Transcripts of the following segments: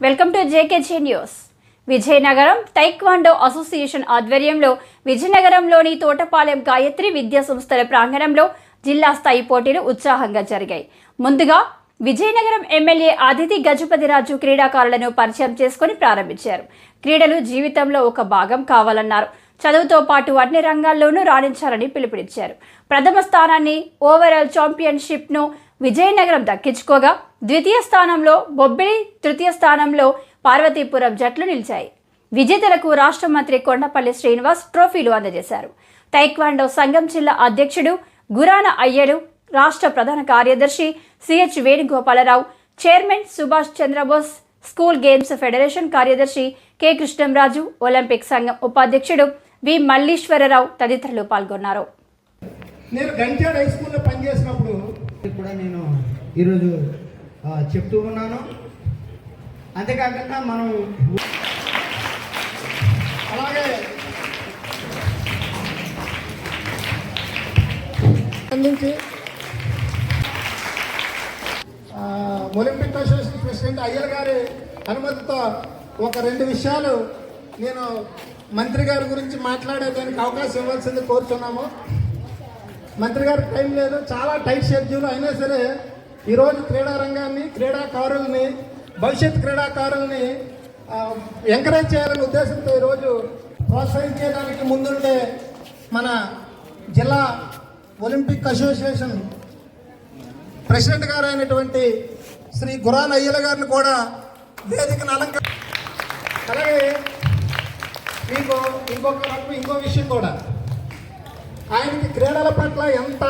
Welcome to JKG news. Vizianagaram taekwondo association ఆధ్వర్యంలో విజయనగరంలోని తోటపాలెం గాయత్రి విద్యా సంస్థల ప్రాంగణంలో జిల్లా స్థాయి పోటీలు ఉత్సాహంగా జరిగాయి. ముందుగా విజయనగరం ఎమ్మెల్యే అతిథి గజపతిరాజు క్రీడాకారులను పరిచయం చేసుకుని ప్రారంభించారు. క్రీడలు జీవితంలో ఒక భాగం కావాలన్నారు. చదువుతో పాటు అన్ని రంగాల్లోనూ రాణించాలని పిలుపునిచ్చారు. ప్రథమ స్థానాన్ని ఓవరాల్ ఛాంపియన్షిప్ను విజయనగరం దక్కించుకోగా ద్వితీయ స్థానంలో బొబ్బిలి తృతీయ స్థానంలో పార్వతీపురం జట్లు నిలిచాయి. విజేతలకు రాష్ట్ర మంత్రి కొండపల్లి శ్రీనివాస్ ట్రోఫీలు అందజేశారు. తైక్వాండో సంఘం జిల్లా అధ్యక్షుడు గురాన అయ్యడు రాష్ట్ర ప్రధాన కార్యదర్శి CH Venugopalarao chairman Subhash Chandrabose school games federation కార్యదర్శి కె కృష్ణంరాజు ఒలింపిక్ సంఘం ఉపాధ్యక్షుడు వి మల్లీశ్వరరావు తదితరులు పాల్గొన్నారు. నేను గంజాడ్ హై స్కూల్లో పనిచేసినప్పుడు కూడా నేను ఈరోజు చెప్తూ ఉన్నాను. అంతేకాకుండా మనం అలాగే ఒలింపిక్ అసోసియేషన్ ప్రెసిడెంట్ అయ్యర్ గారి అనుమతితో ఒక రెండు విషయాలు నేను మంత్రి గారి గురించి మాట్లాడేదానికి అవకాశం ఇవ్వాల్సింది కోరుతున్నాము. మంత్రి గారికి టైం లేదు చాలా టైట్ షెడ్యూల్ అయినా సరే ఈరోజు క్రీడా రంగాన్ని క్రీడాకారుల్ని భవిష్యత్ క్రీడాకారుల్ని ఎంకరేజ్ చేయాలనే ఉద్దేశంతో ఈరోజు ప్రోత్సహించేదానికి ముందుండే మన జిల్లా ఒలింపిక్ అసోసియేషన్ ప్రెసిడెంట్ గారు అయినటువంటి శ్రీ గురాన్ అయ్యల గారిని కూడా వేదికను అలంకరి అలాగే మీకు ఇంకొక రకం ఇంకో విషయం కూడా. ఆయనకి క్రీడల పట్ల ఎంత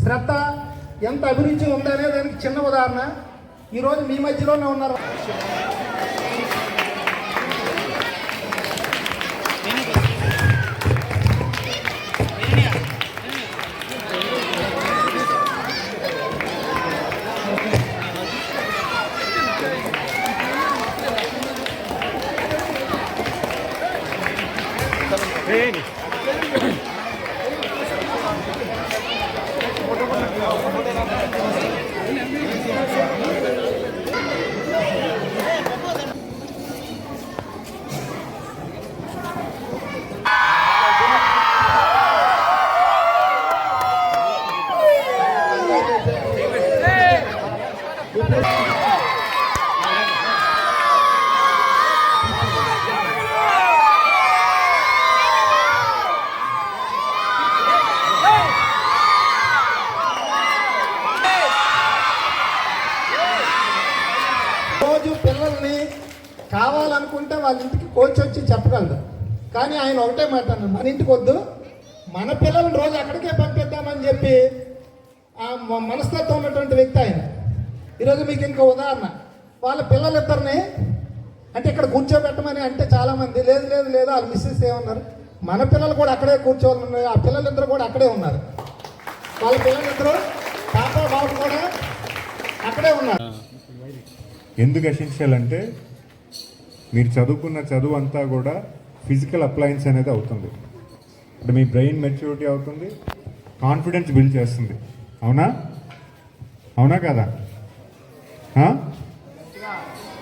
శ్రద్ధ ఎంత అభిరుచి ఉందనే దానికి చిన్న ఉదాహరణ. ఈరోజు మీ మధ్యలోనే ఉన్నారు. రోజు కావాలనుకుంటే వాళ్ళ ఇంటికి కోచ్ వచ్చి చెప్పగలరు కానీ ఆయన ఒకటే మాట అన్నారు మన ఇంటికి వద్దు మన పిల్లలు రోజు అక్కడికే పంపిద్దామని చెప్పి ఆ మనస్తత్వం ఉన్నటువంటి వ్యక్తి ఆయన. ఈరోజు మీకు ఇంకో ఉదాహరణ. వాళ్ళ పిల్లలిద్దరిని అంటే ఇక్కడ కూర్చోబెట్టమని అంటే చాలామంది లేదు లేదు లేదు వాళ్ళ మిస్సెస్ ఏమన్నారు? మన పిల్లలు కూడా అక్కడే కూర్చోవాలి ఆ పిల్లలిద్దరు కూడా అక్కడే ఉన్నారు. వాళ్ళ పిల్లలిద్దరు పాప బాబు కూడా అక్కడే ఉన్నారు. ఎందుకు ఎసెన్షియల్ అంటే మీరు చదువుకున్న చదువు అంతా కూడా ఫిజికల్ అప్లయన్స్ అనేది అవుతుంది. అంటే మీ బ్రెయిన్ మెచ్యూరిటీ అవుతుంది కాన్ఫిడెన్స్ బిల్డ్ చేస్తుంది. అవునా? అవునా కదా?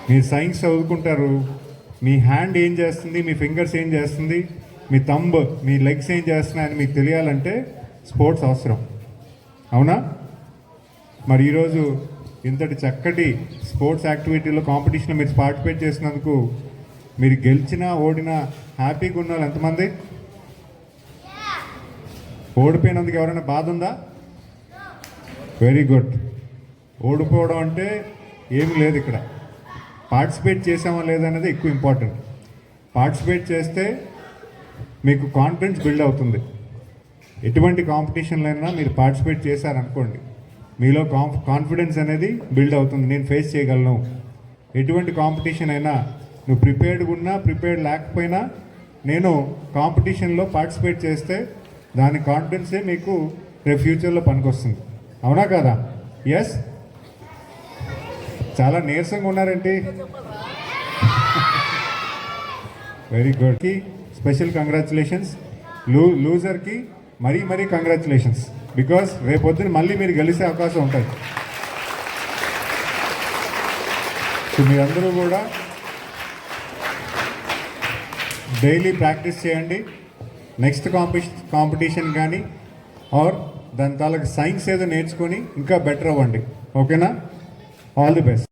మీరు సైన్స్ చదువుకుంటారు మీ హ్యాండ్ ఏం చేస్తుంది మీ ఫింగర్స్ ఏం చేస్తుంది మీ తంబ్ మీ లెగ్స్ ఏం చేస్తున్నాయని మీకు తెలియాలంటే స్పోర్ట్స్ అవసరం. అవునా? మరి ఈరోజు ఇంతటి చక్కటి స్పోర్ట్స్ యాక్టివిటీలో కాంపిటీషన్లో మీరు పార్టిసిపేట్ చేసినందుకు మీరు గెలిచినా ఓడినా హ్యాపీగా ఉన్న వాళ్ళు ఎంతమంది? ఓడిపోయినందుకు ఎవరైనా బాధ ఉందా? వెరీ గుడ్ ఓడిపోవడం అంటే ఏమి లేదు ఇక్కడ. పార్టిసిపేట్ చేసామా లేదనేది ఎక్కువ ఇంపార్టెంట్ పార్టిసిపేట్ చేస్తే మీకు కాన్ఫిడెన్స్ బిల్డ్ అవుతుంది. ఎటువంటి కాంపిటీషన్లైనా అయినా మీరు పార్టిసిపేట్ చేశారనుకోండి మీలో కాన్ఫ్ కాన్ఫిడెన్స్ అనేది బిల్డ్ అవుతుంది. నేను ఫేస్ చేయగలను. ఎటువంటి కాంపిటీషన్ అయినా నువ్వు ప్రిపేర్డ్గా ఉన్నా ప్రిపేర్డ్ లేకపోయినా నేను కాంపిటీషన్లో పార్టిసిపేట్ చేస్తే దాని కాన్ఫిడెన్సే మీకు రేపు ఫ్యూచర్లో పనికొస్తుంది. అవునా కదా? ఎస్ చాలా నీరసంగా ఉన్నారేంటి? వెరీ గుడ్కి స్పెషల్ కంగ్రాచులేషన్స్ లూ లూజర్కి మరీ మరీ కంగ్రాచులేషన్స్ బికాస్ రేపొద్దున మళ్ళీ మీరు గెలిచే అవకాశం ఉంటుంది. సో మీరందరూ కూడా డైలీ ప్రాక్టీస్ చేయండి. నెక్స్ట్ కాంపి కాంపిటీషన్ కానీ ఆర్ దాని తాలకు సైన్స్ ఏదో నేర్చుకొని ఇంకా బెటర్ అవ్వండి. ఓకేనా ఆల్ ది బెస్ట్